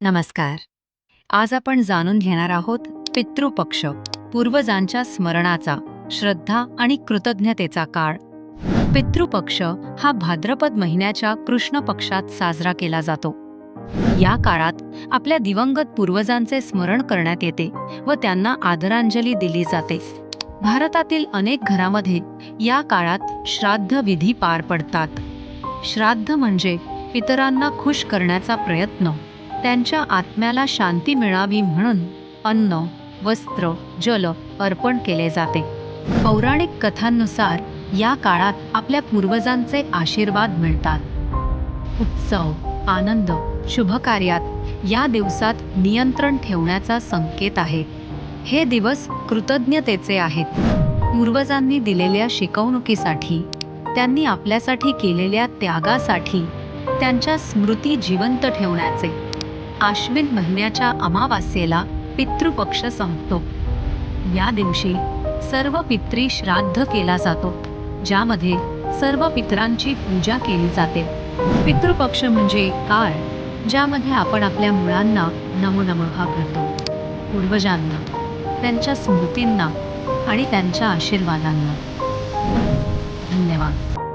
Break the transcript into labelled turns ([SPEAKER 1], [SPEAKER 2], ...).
[SPEAKER 1] नमस्कार. आज आपण जाणून घेणार आहोत पितृपक्ष पूर्वजांच्या स्मरणाचा श्रद्धा आणि कृतज्ञतेचा काळ. पितृपक्ष हा भाद्रपद महिन्याच्या कृष्ण पक्षात साजरा केला जातो. या काळात आपल्या दिवंगत पूर्वजांचे स्मरण करण्यात येते व त्यांना आदरांजली दिली जाते. भारतातील अनेक घरामध्ये या काळात श्राद्ध विधी पार पडतात. श्राद्ध म्हणजे पितरांना खुश करण्याचा प्रयत्न. त्यांच्या आत्म्याला शांती मिळावी म्हणून अन्न वस्त्र जल अर्पण केले जाते. पौराणिक कथांनुसार या काळात आपल्या पूर्वजांचे आशीर्वाद मिळतात. उत्सव आनंद शुभकार्यात या दिवसात नियंत्रण ठेवण्याचा संकेत आहे. हे दिवस कृतज्ञतेचे आहेत. पूर्वजांनी दिलेल्या शिकवणुकीसाठी त्यांनी आपल्यासाठी केलेल्या त्यागासाठी त्यांच्या स्मृती जिवंत ठेवण्याचे. आश्विन महिन्याच्या अमावास्येला पितृपक्ष संपतो. या दिवशी सर्व पित्री श्राद्ध केला जातो ज्यामध्ये सर्व पितरांची पूजा केली जाते. पितृपक्ष म्हणजे काळ ज्यामध्ये आपण आपल्या मुळांना नमोनमहा करतो. पूर्वजांना त्यांच्या स्मृतींना आणि त्यांच्या आशीर्वादांना. धन्यवाद.